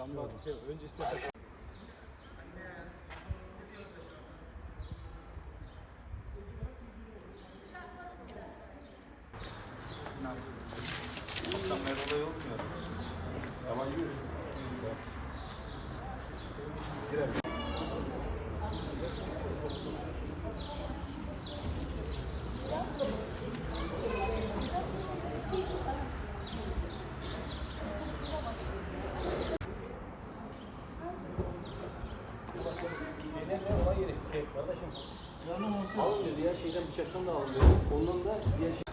Lamba şey, önce istersen Kamera olayı olmuyor. Ama yürü. Kardeşim. Alın dedi ya şeyden bıçaktan da alın dedi. Ondan da diğer şey.